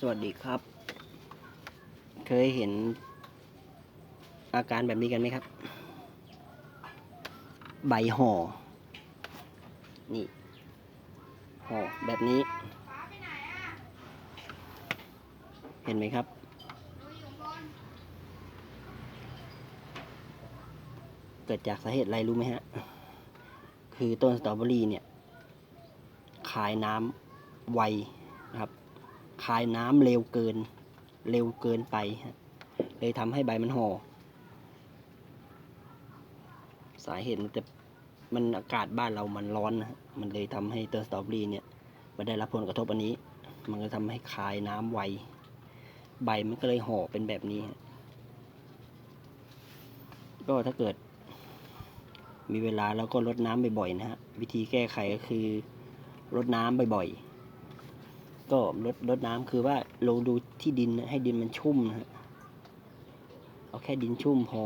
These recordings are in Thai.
สวัสดีครับ เคยเห็นอาการแบบนี้กันไหมครับ ใบห่อ นี่ห่อแบบนี้ เห็นไหมครับ เกิดจากสาเหตุอะไรรู้ไหมฮะ คือต้นสตรอเบอรี่เนี่ยคายน้ำไวนะครับ คายน้ำเร็วเกิน เร็วเกินไปเลยทำให้ใบมันห่อ สาเหตุมันจะมันอากาศบ้านเรามันร้อนนะมันเลยทำให้ต้นสตรอเบอรี่เนี่ยมันได้รับผลกระทบอันนี้ มันก็ทำให้คายน้ำไว ใบมันก็เลยห่อเป็นแบบนี้ ก็ถ้าเกิด มีเวลาแล้วก็รดน้ำบ่อยๆนะฮะ วิธีแก้ไขก็คือรดน้ำบ่อยๆ ก็ลดลดน้ำคือว่าลงดูที่ดินนะให้ดินมันชุ่มนะฮะเอาแค่ดินชุ่มพอ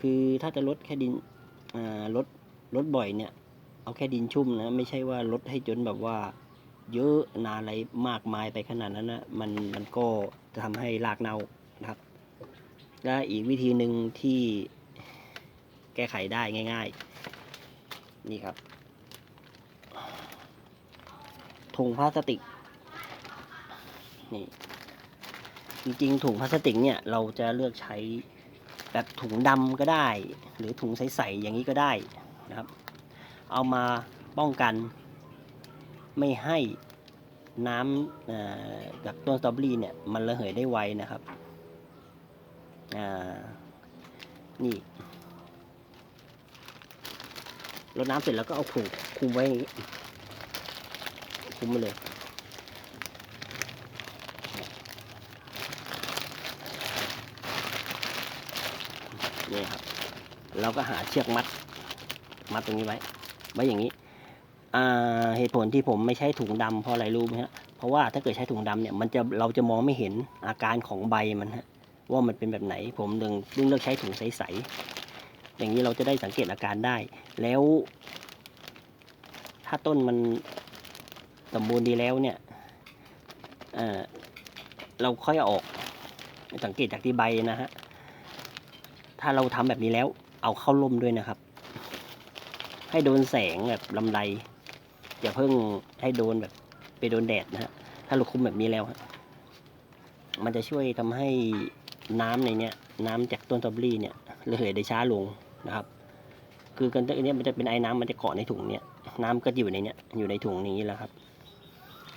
คือถ้าจะลดแค่ดินอ่าลดลดบ่อยเนี่ย เอาแค่ดินชุ่มนะ ไม่ใช่ว่าลดให้จนแบบว่า เยอะนานอะไรมากมายไปขนาดนั้นนะมันมันก็จะทำให้รากเน่านะครับและอีกวิธีหนึ่งที่แก้ไขได้ง่าย ๆ นี่ครับถุงพลาสติก นี่จริงๆถุงพลาสติกเนี่ยเราจะเลือกใช้แบบถุงดำก็ได้ หรือถุงใสๆอย่างนี้ก็ได้นะครับ เอามาป้องกันไม่ให้น้ำจากต้นสตรอเบอรี่เนี่ยมันระเหยได้ไวนะครับนี่รดน้ำเสร็จแล้วก็เอาผูกคลุมไว้อย่างนี้คลุมไปเลย นี่ครับ เราก็หาเชือกมัด มัดตรงนี้ไว้ ไว้อย่างนี้อ่าเหตุผลที่ผมไม่ใช้ถุงดำเพราะอะไรรู้ไหมฮะเพราะว่าถ้าเกิดใช้ถุงดำเนี่ยมันจะเราจะมองไม่เห็นอาการของใบมันฮะว่ามันเป็นแบบไหน ผมดึงดึงเลือกใช้ถุงใสๆอย่างนี้เราจะได้สังเกตอาการได้ แล้ว ถ้าต้นมันสมบูรณ์ดีแล้วเนี่ยเอ่อเราค่อยออก สังเกตจากที่ใบนะฮะ ถ้าเราทำแบบนี้แล้ว เอาเข้าร่มด้วยนะครับ ให้โดนแสงแบบลำไรอย่าเพิ่งให้โดนแบบไปโดนแดดนะฮะถ้าเราคุมแบบนี้แล้วฮะมันจะช่วยทำให้น้ำในเนี้ยน้ำจากต้นสตรอเบอรี่เนี่ยระเหยได้ช้าลงนะครับ คือกันอันเนี้ยมันจะเป็นไอ้น้ำมันจะเกาะในถุงเนี่ยน้ำก็อยู่ในเนี้ยอยู่ในถุงนี้แหละครับ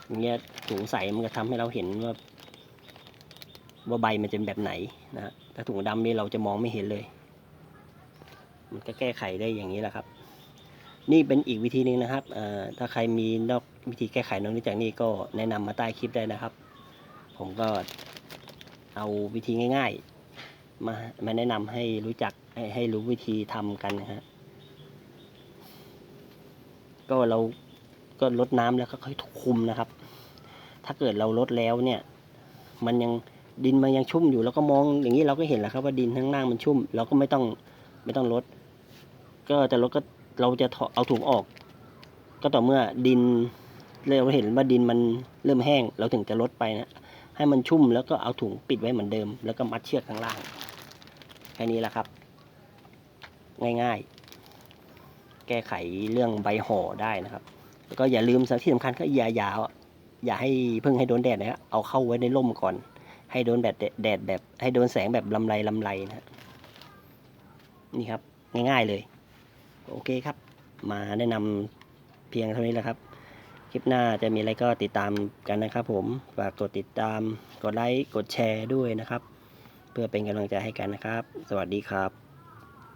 อย่างเงี้ยถุงใสมันก็ทำให้เราเห็นว่า ว่าใบมันจะเป็นแบบไหนนะฮะถ้าถุงดำนี่เราจะมองไม่เห็นเลย มันก็แก้ไขได้อย่างนี้แหละครับ นี่เป็นอีกวิธีหนึงนะครับถ้าใครมีนอกวิธีแก้ไขนอกเหนือจากนี้ก็แนะนำมาใต้คลิปได้นะครับ ผมก็เอาวิธีง่ายๆ มามาแนะนำให้รู้จักให้ให้รู้วิธีทำกันนะฮะก็เราก็ลดน้ำแล้วก็ค่อยคุมนะครับ ถ้าเกิดเราลดแล้วเนี่ย มันยัง ดินมันยังชุ่มอยู่แล้วก็มองอย่างนี้เราก็เห็นแล้วครับว่าดินข้างล่างมันชุ่ม เราก็ไม่ต้องไม่ต้องลด ก็จะลดก็เราจะเอาถุงออก ก็ต่อเมื่อดินเราเห็นว่าดินมันเริ่มแห้ง เราถึงจะลดไปนะให้มันชุ่มแล้วก็เอาถุงปิดไว้เหมือนเดิม แล้วก็มัดเชือกข้างล่างแค่นี้แหละครับ ง่ายๆ แก้ไขเรื่องใบห่อได้นะครับ แล้วก็อย่าลืมสที่สำคัญก็อย่าอย่าอย่าให้เพิ่งให้โดนแดดนะฮะเอาเข้าไว้ในร่มก่อน ให้โดนแดดแดดแบบ ให้โดนแสงแบบลำไรลำไรนะฮะนี่ครับ ง่ายๆเลย โอเคครับ มาแนะนำเพียงเท่านี้แหละครับ คลิปหน้าจะมีอะไรก็ติดตามกันนะครับผม ฝากกดติดตาม กดไลค์ กดแชร์ด้วยนะครับ เพื่อเป็นกำลังใจให้กันนะครับ สวัสดีครับ